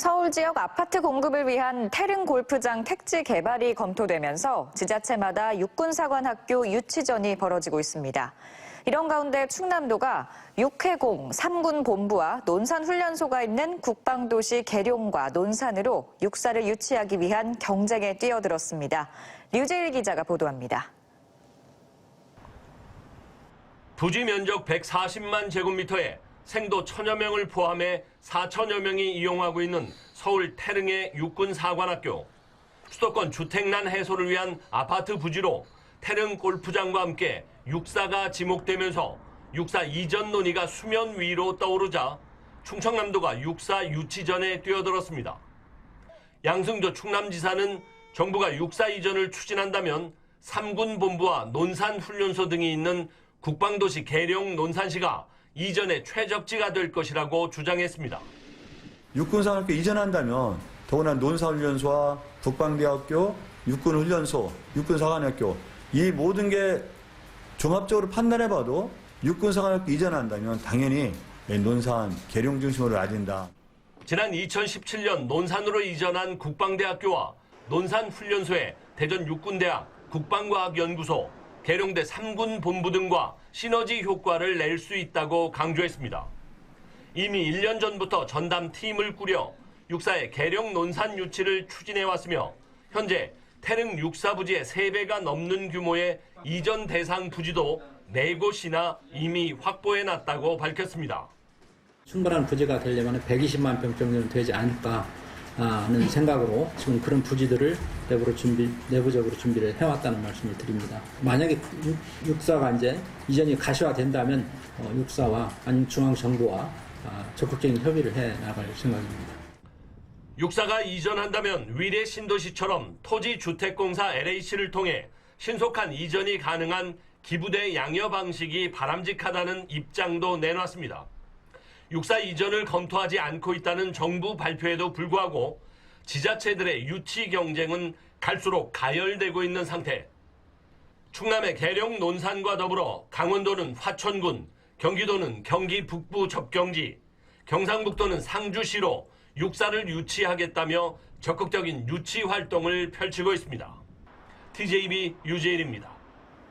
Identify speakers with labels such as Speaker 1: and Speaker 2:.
Speaker 1: 서울 지역 아파트 공급을 위한 태릉 골프장 택지 개발이 검토되면서 지자체마다 육군사관학교 유치전이 벌어지고 있습니다. 이런 가운데 충남도가 육해공 3군 본부와 논산훈련소가 있는 국방도시 계룡과 논산으로 육사를 유치하기 위한 경쟁에 뛰어들었습니다. 류재일 기자가 보도합니다.
Speaker 2: 부지 면적 140만 제곱미터에 생도 천여 명을 포함해 4천여 명이 이용하고 있는 서울 태릉의 육군사관학교. 수도권 주택난 해소를 위한 아파트 부지로 태릉 골프장과 함께 육사가 지목되면서 육사 이전 논의가 수면 위로 떠오르자 충청남도가 육사 유치전에 뛰어들었습니다. 양승조 충남지사는 정부가 육사 이전을 추진한다면 삼군 본부와 논산 훈련소 등이 있는 국방도시 계룡 논산시가 이전의 최적지가 될 것이라고 주장했습니다.
Speaker 3: 육군사관학교 이전한다면 더구나 논사훈련소와 국방대학교, 육군훈련소, 육군사관학교 이 모든 게 종합적으로 판단해봐도 육군사관학교 이전한다면 당연히 논산, 계룡 중심으로 나진다.
Speaker 2: 지난 2017년 논산으로 이전한 국방대학교와 논산훈련소의 대전 육군대학 국방과학연구소, 계룡대 3군 본부 등과 시너지 효과를 낼 수 있다고 강조했습니다. 이미 1년 전부터 전담 팀을 꾸려 육사의 계룡 논산 유치를 추진해 왔으며 현재 태릉 육사 부지의 3배가 넘는 규모의 이전 대상 부지도 4곳이나 이미 확보해 놨다고 밝혔습니다.
Speaker 4: 충분한 부지가 되려면 120만 평 정도는 되지 않을까 하는 생각으로 지금 그런 부지들을 내부로 준비, 내부적으로 준비를 해왔다는 말씀을 드립니다. 만약에 육- 육사가 이제 이전이 가시화된다면 어, 육사와 아니면 중앙정부와 아, 적극적인 협의를 해 나갈 생각입니다.
Speaker 2: 육사가 이전한다면 위례 신도시처럼 토지주택공사 LH를 통해 신속한 이전이 가능한 기부대 양여 방식이 바람직하다는 입장도 내놨습니다. 육사 이전을 검토하지 않고 있다는 정부 발표에도 불구하고 지자체들의 유치 경쟁은 갈수록 가열되고 있는 상태. 충남의 계룡 논산과 더불어 강원도는 화천군, 경기도는 경기 북부 접경지, 경상북도는 상주시로 육사를 유치하겠다며 적극적인 유치 활동을 펼치고 있습니다. TJB 유재일입니다.